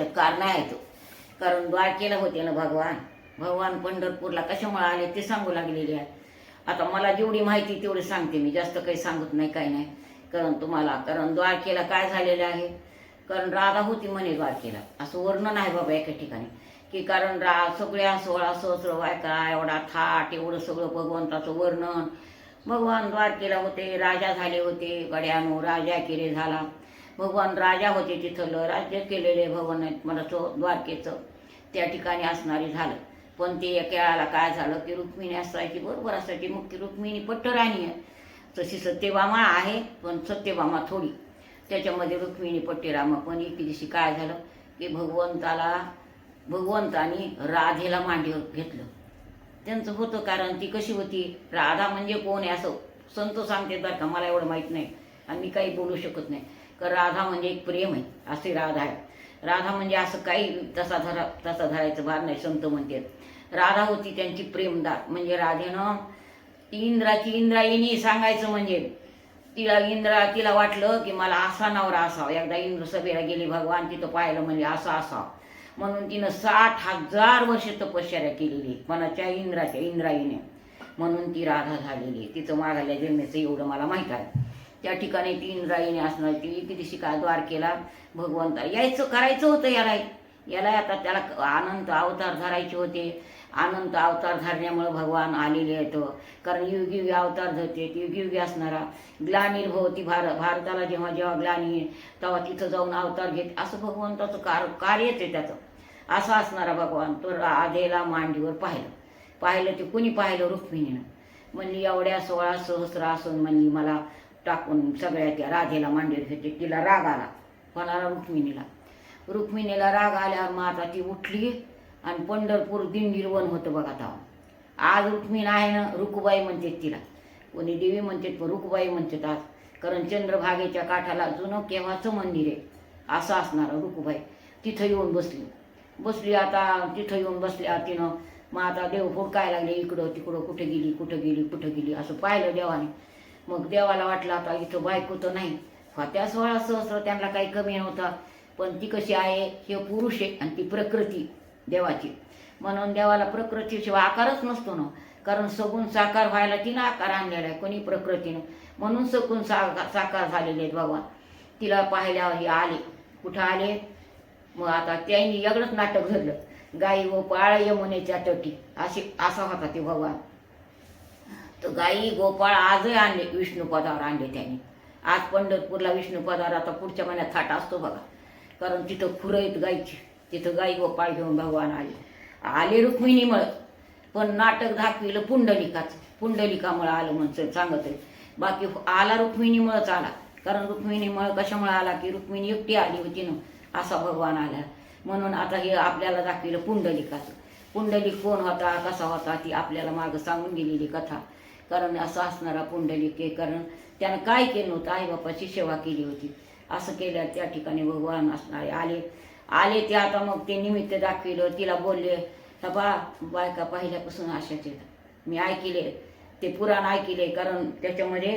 त्याचं कारण आहे तो. कारण द्वारकेला होते ना भगवान. भगवान पंढरपूरला कशामुळे आले ते सांगू लागलेले आहे. आता मला जेवढी माहिती तेवढी सांगते मी. जास्त काही सांगत नाही काही नाही. कारण तुम्हाला कारण द्वारकेला काय झालेलं आहे? कारण राधा होती म्हणे द्वारकेला असं वर्णन आहे बाबा एका ठिकाणी. की कारण रा सगळ्या सोळा सहस्र बायका एवढा थाट एवढं सगळं भगवंताचं वर्णन. भगवान द्वारकेला होते राजा झाले होते गड्यानो राजा केले झाला. भगवान राजा होते तिथलं राज्य केलेले भगवान मला तो द्वारकेचं त्या ठिकाणी असणारे झालं. पण ते एकाला काय झालं की रुक्मिणी असायची बरोबर असायची. मग ती रुक्मिणी पट्टराणी आहे. तशी सत्यभामा आहे पण सत्यभामा थोडी. त्याच्यामध्ये रुक्मिणी पट्टेरामा पण एक दिवशी काय झालं की भगवंताला भगवंतानी राधेला मांडीवर घेतलं. त्यांचं होतं कारण ती कशी होती? राधा म्हणजे कोण आहे असं संत सांगते बरं का मला एवढं माहीत नाही आणि मी काही बोलू शकत नाही. कारण राधा म्हणजे एक प्रेम आहे असे राधा आहे. राधा म्हणजे असं काही तसा धरा तसा धरायचं भार नाही संत म्हणतात राधा होती त्यांची प्रेमदार. म्हणजे राधेनं इंद्राची इंद्रायणी सांगायचं म्हणजे तिला इंद्रा तिला वाटलं की मला असा नवरा असावा. एकदा इंद्र सभेला गेली भगवान तिथं पाहिलं म्हणजे असं असावं. म्हणून तिनं साठ हजार वर्ष तपश्चर्या केलेली. मनाच्या इंद्राच्या इंद्राईने म्हणून ती राधा झालेली. तिचं मागायला जन्मेचं एवढं मला माहीत आहे. त्या ठिकाणी ती इंद्रायणी असणार ती शिका दिवशी काय द्वारकेला भगवंता यायचं करायचं होतं याला. याला आता त्याला अनंत अवतार धरायचे होते. अनंत अवतार धरण्यामुळे भगवान आलेले आहेत. कारण युगी अवतार धरते युग युगी असणारा. ग्लानिर्भवती भार भारताला जेव्हा जेव्हा ग्लानी तेव्हा तिथं जाऊन अवतार घेत. असं भगवंताचं कार कार्यच आहे त्याचं. असं असणारा भगवान तो आधेला मांडीवर पाहिलं. पाहिलं ते कुणी पाहिलं? रुक्मिणीनं. म्हणली एवढ्या सोळा सहस्र असून म्हणली मला टाकून सगळ्या त्या राधेला मांडीवर घेते तिला राग आला. कोणाला रुक्मिणीला. रुक्मिणीला राग आल्यावर मग आता ती उठली आणि पंढरपूर दिंडीरवन होतं बघा तेव्हा. आज रुक्मिणी आहे ना रुकुबाई म्हणते तिला. कोणी देवी म्हणते पण रुकुबाई म्हणतात आज. कारण चंद्रभागेच्या काठाला जुनं केव्हाचं मंदिर आहे? असं असणार रुकुबाई. तिथं येऊन बसली. बसली आता तिथं येऊन बसल्या तिनं मग आता देव फुडकाय लागले? इकडं तिकडं कुठं गेली कुठं गेली कुठं गेली? असं पाहिलं देवाने. मग देवाला वाटलं आता इथं बायको तर नाही. त्या सोळा सहस्र त्यांना काही कमी नव्हता. पण ती कशी आहे हे पुरुष आहे आणि ती प्रकृती देवाची. म्हणून देवाला प्रकृतीशिवाय आकारच नसतो ना. कारण सगुण साकार व्हायला तिनं आकार आणलेला आहे कोणी प्रकृतीनं. म्हणून सगुण सा साकार झालेले आहेत भगवान. तिला पाहिल्यावर हे आले. कुठं आले? मग आता त्यांनी वेगळंच नाटक धरलं गाई व पाळ यमुनेच्या तटी. अशी असा होता ते भगवान. तर गाई गोपाळ आजही आणले विष्णुपदावर आणले त्याने. आज पंढरपूरला विष्णुपदावर आता पुढच्या महिन्यात थाट असतो बघा. कारण तिथं खुरं आहेत गाईची. तिथं गाई गोपाळ घेऊन भगवान आले. आले रुक्मिणीमुळं. पण नाटक दाखविलं पुंडलिकाचं. पुंडलिकामुळं आलं म्हणून सांगत आहे बाकी आला रुक्मिणीमुळंच आला. कारण रुक्मिणीमुळं कशामुळे आला की रुक्मिणी एकटी आली होती ना असा भगवान आला. म्हणून आता हे आपल्याला दाखविलं पुंडलिकाचं. पुंडलिक कोण होता कसा होता ती आपल्याला मागं सांगून गेलेली कथा. कारण असं असणारा पुंडलिक आहे कारण. त्यानं काय केलं नव्हतं आईबापाची सेवा केली होती. असं केलं त्या ठिकाणी भगवान असणारे आले. आले ते आता मग ते निमित्त दाखविलं. तिला बोलले बा बायका पहिल्यापासून अशाचे मी ऐकले ते पुराण ऐकले. कारण त्याच्यामध्ये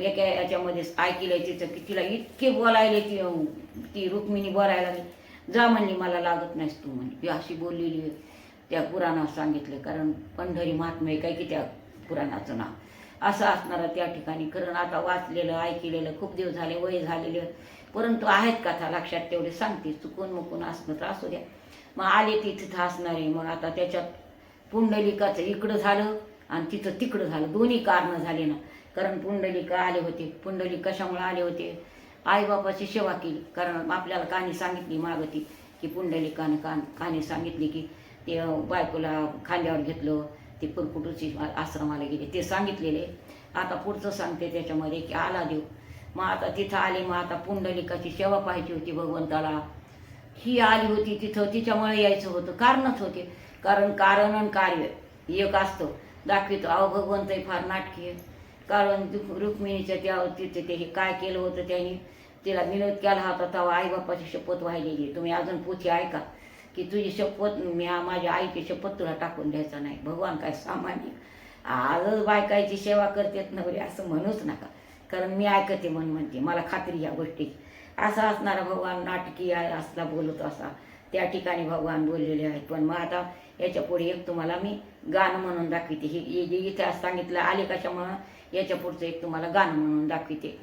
एका याच्यामध्ये ऐकिले तिचं की तिला इतके बोलायले ती ती रुक्मिणी बोलायला लागली. जा म्हणली मला लागत नाहीस तू म्हणली. ती अशी बोललेली आहे. त्या पुराणात सांगितले. कारण पंढरी महात्मा काय की त्या पुराणाचं नाव. असं असणारं त्या ठिकाणी. कारण आता वाचलेलं ऐकलेलं खूप दिवस झाले वय झालेले. परंतु आहेत कथा लक्षात तेवढे. सांगते चुकून मुकून असणं तर असू द्या. मग आले ती तिथं असणारे. मग आता त्याच्यात पुंडलिकाचं इकडं झालं आणि तिथं तिकडं झालं. दोन्ही कारणं झाली ना. कारण पुंडलिका आले होते. पुंडलिक कशामुळे आले होते? आईबापाची सेवा केली. कारण आपल्याला काणी सांगितली मागती की पुंडलिकानं कान कहाणी सांगितली की ते बायकोला खांद्यावर घेतलं. ते पुरकुटूची आश्रमाला गेले. ते सांगितलेले. आता पुढचं सांगते त्याच्यामध्ये की आला देव. मग आता तिथं आले मग आता पुंडलिकाची सेवा पाहिजे होती भगवंताला. ही आली होती तिथं तिच्यामुळे यायचं होतं. कारणच होते. कारण कारण आणि कार्य एक असतं. दाखवितो अहो भगवंतही फार नाटकीय. कारण रुक्मिणीच्या त्या तिथे ते हे काय केलं होतं त्यांनी? तिला विनोद केला होता तेव्हा आईबापाची शपथ वाहिलेली तुम्ही अजून पोथी ऐका. की तुझी शपथ मी माझ्या आईची शपथ तुला टाकून द्यायचा नाही. भगवान काय सामान्य? आजच बायकायची सेवा करतेत नवरे असं म्हणूच नका. कारण मी ऐकते म्हणून म्हणते मला खात्री या गोष्टी. असा असणारा भगवान नाटकी असला बोलत असा. त्या ठिकाणी भगवान बोललेले आहेत. पण मग आता याच्यापुढे एक तुम्हाला मी गाणं म्हणून दाखविते. हे हे जे इतिहास सांगितलं आले कशामुळं? याच्या पुढचं एक तुम्हाला गाणं म्हणून दाखविते.